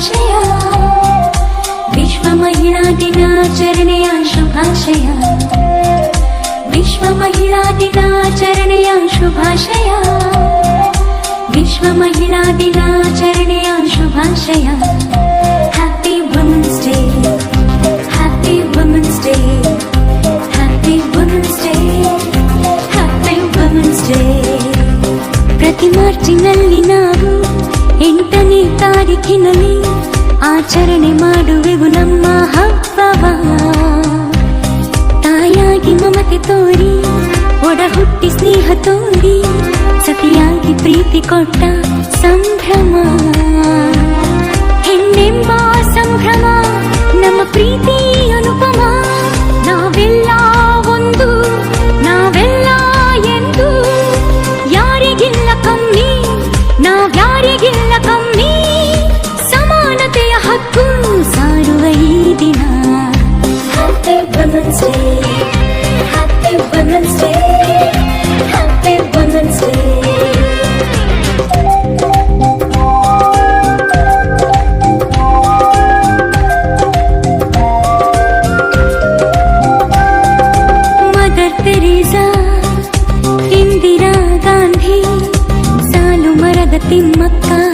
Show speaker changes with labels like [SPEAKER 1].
[SPEAKER 1] ಶುಭಾಶಯ ವಿಶ್ವ ಮಹಿಳಾ ದಿನಾಚರಣೆಯ ಶುಭಾಶಯ ವಿಶ್ವ ಮಹಿಳಾ ದಿನಾಚರಣೆಯ ಶುಭಾಶಯ ವಿಶ್ವ ಮಹಿಳಾ ದಿನಾಚರಣೆಯ ಶುಭಾಶಯ happy women's day happy women's day happy women's day happy women's day ಪ್ರತಿ ಮಾರ್ಚಿನಲ್ಲಿ ನಾವು ಎಂಟನೇ ತಾರೀಕಿನಲ್ಲಿ ಆಚರಣೆ ಮಾಡುವೆವು ನಮ್ಮ ಹಬ್ಬವ ತಾಯಾಗಿ ಮಮತೆ ತೋರಿ ಒಡ ಹುಟ್ಟಿ ಸ್ನೇಹ ತೋರಿ ಸತಿಯಾಗಿ ಪ್ರೀತಿ ಕೊಟ್ಟ ಸಂಭ್ರಮ ഫാത്തിമത്താ